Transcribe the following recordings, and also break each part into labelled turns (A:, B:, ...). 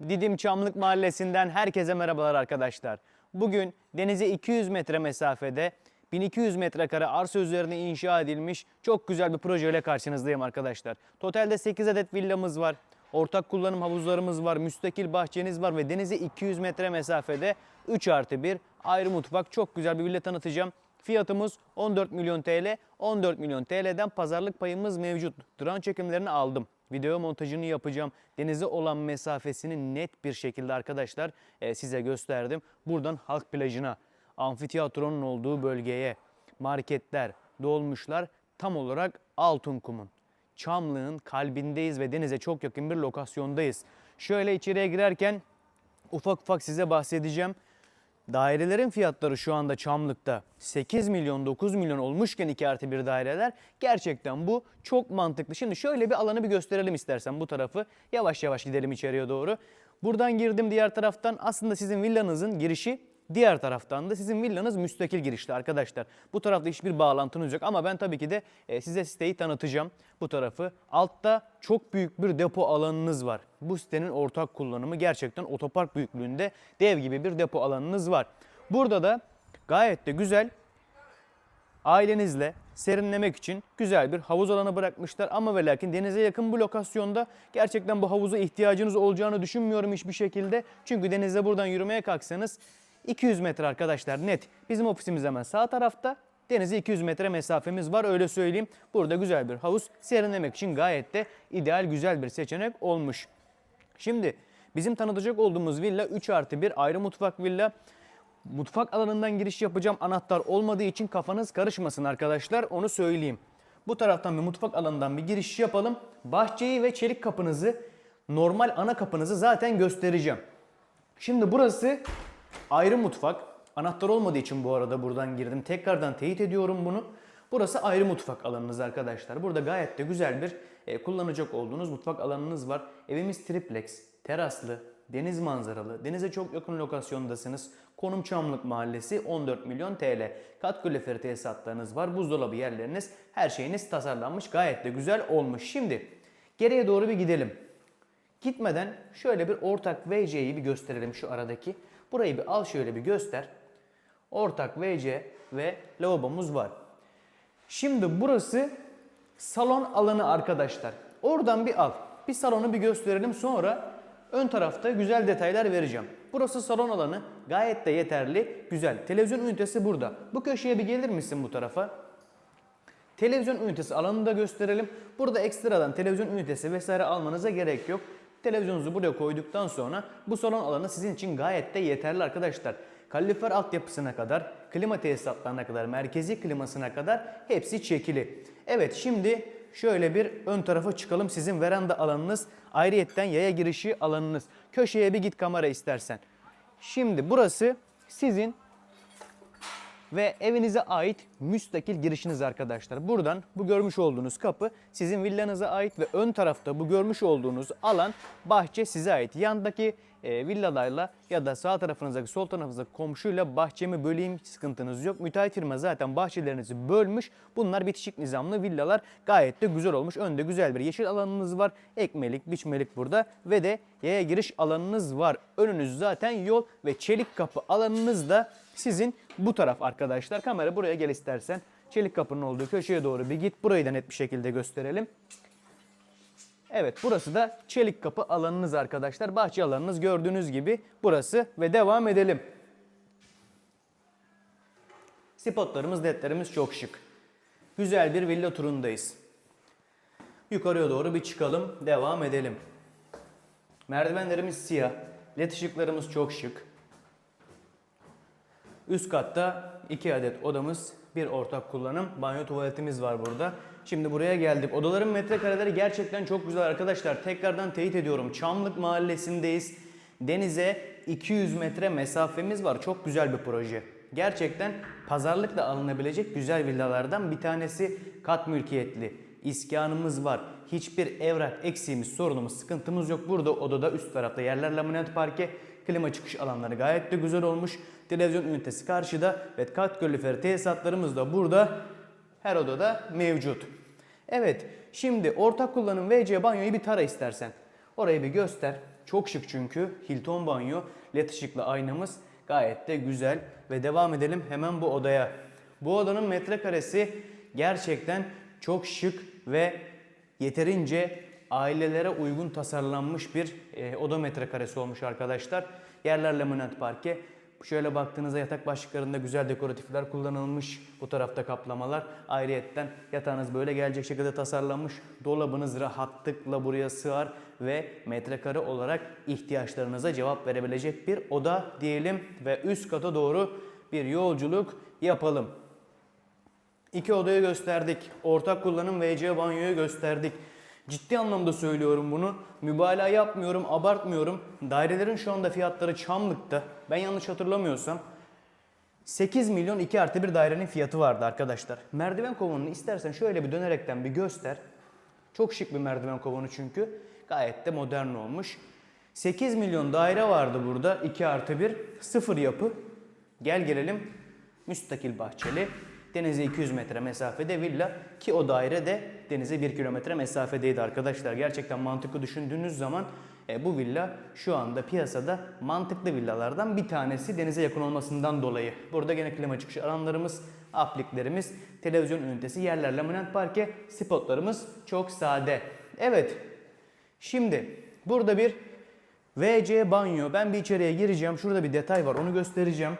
A: Didim Çamlık Mahallesi'nden herkese merhabalar arkadaşlar. Bugün denize 200 metre mesafede 1200 metrekare arsa üzerine inşa edilmiş çok güzel bir projeyle karşınızdayım arkadaşlar. Totalde 8 adet villamız var. Ortak kullanım havuzlarımız var, müstakil bahçeniz var ve denize 200 metre mesafede 3 artı 1 ayrı mutfak çok güzel bir villa tanıtacağım. Fiyatımız 14 milyon TL. 14 milyon TL'den pazarlık payımız mevcut. Drone çekimlerini aldım. Video montajını yapacağım. Denize olan mesafesini net bir şekilde arkadaşlar e, size gösterdim. Buradan halk plajına, amfiteyatronun olduğu bölgeye, marketler, dolmuşlar tam olarak Altınkum'un, Çamlık'ın kalbindeyiz ve denize çok yakın bir lokasyondayız. Şöyle içeriye girerken ufak ufak size bahsedeceğim. Dairelerin fiyatları şu anda Çamlık'ta 8 milyon 9 milyon olmuşken 2 artı 1 daireler gerçekten bu çok mantıklı. Şimdi şöyle bir alanı bir gösterelim istersen bu tarafı. Yavaş yavaş gidelim içeriye doğru. Buradan girdim diğer taraftan aslında sizin villanızın girişi Diğer taraftan da sizin villanız müstakil girişli arkadaşlar. Bu tarafta hiçbir bağlantınız yok ama ben tabii ki de e, size siteyi tanıtacağım bu tarafı. Altta çok büyük bir depo alanınız var. Bu sitenin ortak kullanımı gerçekten otopark büyüklüğünde dev gibi bir depo alanınız var. Burada da gayet de güzel ailenizle serinlemek için güzel bir havuz alanı bırakmışlar. Ama ve lakin denize yakın bu lokasyonda gerçekten bu havuza ihtiyacınız olacağını düşünmüyorum hiçbir şekilde. Çünkü denize buradan yürümeye kalksanız 200 metre arkadaşlar net. Bizim ofisimiz hemen sağ tarafta. Denize 200 metre mesafemiz var öyle söyleyeyim. Burada güzel bir havuz serinlemek için gayet de ideal güzel bir seçenek olmuş. Şimdi bizim tanıtacak olduğumuz villa 3 artı 1 ayrı mutfak villa. Mutfak alanından giriş yapacağım. Anahtar olmadığı için kafanız karışmasın arkadaşlar. Onu söyleyeyim. Bu taraftan bir mutfak alanından bir giriş yapalım. Bahçeyi ve çelik kapınızı, normal ana kapınızı zaten göstereceğim. Şimdi burası ayrı mutfak. Anahtar olmadığı için bu arada buradan girdim. Tekrardan teyit ediyorum bunu. Burası ayrı mutfak alanınız arkadaşlar. Burada gayet de güzel bir e, kullanacak olduğunuz mutfak alanınız var. Evimiz triplex, teraslı, deniz manzaralı, denize çok yakın lokasyondasınız. Konum Çamlık Mahallesi 14 milyon TL. Kat kaloriferi tesisatlarınız var, buzdolabı yerleriniz, her şeyiniz tasarlanmış. Gayet de güzel olmuş. Şimdi geriye doğru bir gidelim. Gitmeden şöyle bir ortak VC'yi bir gösterelim şu aradaki. Burayı bir al şöyle bir göster. Ortak VC ve lavabomuz var. Şimdi burası salon alanı arkadaşlar. Oradan bir al. Bir salonu bir gösterelim sonra ön tarafta güzel detaylar vereceğim. Burası salon alanı. Gayet de yeterli. Güzel. Televizyon ünitesi burada. Bu köşeye bir gelir misin bu tarafa? Televizyon ünitesi alanını da gösterelim. Burada ekstradan televizyon ünitesi vesaire almanıza gerek yok. Televizyonunuzu buraya koyduktan sonra bu salon alanı sizin için gayet de yeterli arkadaşlar. Kalorifer altyapısına kadar, klima tesisatlarına kadar, merkezi klimasına kadar hepsi çekili. Evet şimdi şöyle bir ön tarafa çıkalım. Sizin veranda alanınız, ayrıyetten yaya girişi alanınız. Köşeye bir git kamera istersen. Şimdi burası sizin ve evinize ait müstakil girişiniz arkadaşlar. Buradan bu görmüş olduğunuz kapı sizin villanıza ait ve ön tarafta bu görmüş olduğunuz alan bahçe size ait. Yandaki e, villalarla ya da sağ tarafınızdaki sol tarafınızdaki komşuyla bahçemi böleyim sıkıntınız yok. Müteahhit firma zaten bahçelerinizi bölmüş. Bunlar bitişik nizamlı villalar gayet de güzel olmuş. Önde güzel bir yeşil alanınız var. Ekmelik, biçmelik burada ve de yaya giriş alanınız var. Önünüz zaten yol ve çelik kapı alanınız da sizin bu taraf arkadaşlar. Kamera buraya gel istersen. Çelik kapının olduğu köşeye doğru bir git. Burayı da net bir şekilde gösterelim. Evet burası da çelik kapı alanınız arkadaşlar. Bahçe alanınız gördüğünüz gibi burası ve devam edelim. Spotlarımız, ledlerimiz çok şık. Güzel bir villa turundayız. Yukarıya doğru bir çıkalım, devam edelim. Merdivenlerimiz siyah, led ışıklarımız çok şık. Üst katta iki adet odamız, bir ortak kullanım, banyo tuvaletimiz var burada. Şimdi buraya geldik. Odaların metrekareleri gerçekten çok güzel arkadaşlar. Tekrardan teyit ediyorum. Çamlık Mahallesi'ndeyiz. Denize 200 metre mesafemiz var. Çok güzel bir proje. Gerçekten pazarlıkla alınabilecek güzel villalardan bir tanesi kat mülkiyetli. İskanımız var. Hiçbir evrak eksiğimiz, sorunumuz, sıkıntımız yok. Burada odada üst tarafta yerler laminat parke, klima çıkış alanları gayet de güzel olmuş. Televizyon ünitesi karşıda ve kat kaloriferi tesisatlarımız da burada her odada mevcut. Evet, şimdi ortak kullanım WC banyoyu bir tara istersen. Orayı bir göster. Çok şık çünkü. Hilton banyo, led ışıklı aynamız gayet de güzel. Ve devam edelim hemen bu odaya. Bu odanın metrekaresi gerçekten çok şık ve yeterince ailelere uygun tasarlanmış bir e, oda metrekaresi olmuş arkadaşlar. Yerler laminat parke. Şöyle baktığınızda yatak başlıklarında güzel dekoratifler kullanılmış. Bu tarafta kaplamalar. Ayrıyetten yatağınız böyle gelecek şekilde tasarlanmış. Dolabınız rahatlıkla buraya sığar ve metrekare olarak ihtiyaçlarınıza cevap verebilecek bir oda diyelim ve üst kata doğru bir yolculuk yapalım. İki odayı gösterdik. Ortak kullanım WC banyoyu gösterdik. Ciddi anlamda söylüyorum bunu. Mübalağa yapmıyorum, abartmıyorum. Dairelerin şu anda fiyatları Çamlık'ta. Ben yanlış hatırlamıyorsam 8 milyon 2 artı bir dairenin fiyatı vardı arkadaşlar. Merdiven kovanını istersen şöyle bir dönerekten bir göster. Çok şık bir merdiven kovanı çünkü. Gayet de modern olmuş. 8 milyon daire vardı burada 2 artı 1. Sıfır yapı. Gel gelelim müstakil bahçeli. Denize 200 metre mesafede villa ki o daire de denize 1 kilometre mesafedeydi arkadaşlar. Gerçekten mantıklı düşündüğünüz zaman e, bu villa şu anda piyasada mantıklı villalardan bir tanesi denize yakın olmasından dolayı. Burada gene klima çıkış alanlarımız, apliklerimiz, televizyon ünitesi, yerler laminat parke, spotlarımız çok sade. Evet, şimdi burada bir WC banyo. Ben bir içeriye gireceğim. Şurada bir detay var onu göstereceğim.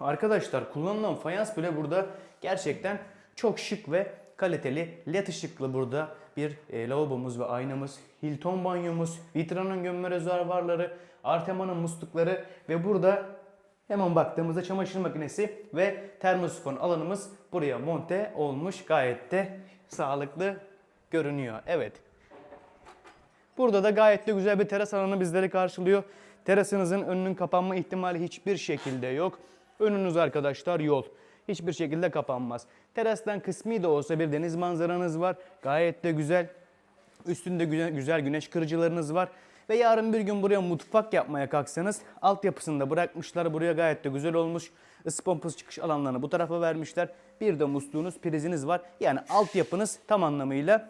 A: Arkadaşlar kullanılan fayans bile burada gerçekten çok şık ve kaliteli. LED ışıklı burada bir e, lavabomuz ve aynamız. Hilton banyomuz, Vitra'nın gömme rezervuarları, Artema'nın muslukları ve burada hemen baktığımızda çamaşır makinesi ve termosifon alanımız buraya monte olmuş. Gayet de sağlıklı görünüyor. Evet. Burada da gayet de güzel bir teras alanı bizleri karşılıyor. Terasınızın önünün kapanma ihtimali hiçbir şekilde yok. Önünüz arkadaşlar yol. Hiçbir şekilde kapanmaz. Terastan kısmi de olsa bir deniz manzaranız var. Gayet de güzel. Üstünde güzel, güneş kırıcılarınız var. Ve yarın bir gün buraya mutfak yapmaya kalksanız altyapısını da bırakmışlar. Buraya gayet de güzel olmuş. Ispompuz çıkış alanlarını bu tarafa vermişler. Bir de musluğunuz, priziniz var. Yani altyapınız tam anlamıyla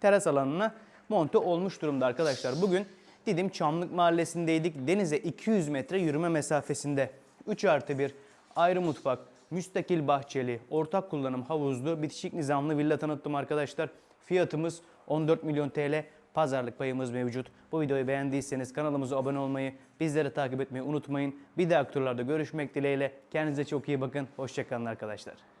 A: teras alanına monte olmuş durumda arkadaşlar. Bugün Didim Çamlık Mahallesi'ndeydik. Denize 200 metre yürüme mesafesinde. 3 artı 1 ayrı mutfak, müstakil bahçeli, ortak kullanım havuzlu, bitişik nizamlı villa tanıttım arkadaşlar. Fiyatımız 14 milyon TL. Pazarlık payımız mevcut. Bu videoyu beğendiyseniz kanalımıza abone olmayı, bizleri takip etmeyi unutmayın. Bir dahaki turlarda görüşmek dileğiyle. Kendinize çok iyi bakın. Hoşçakalın arkadaşlar.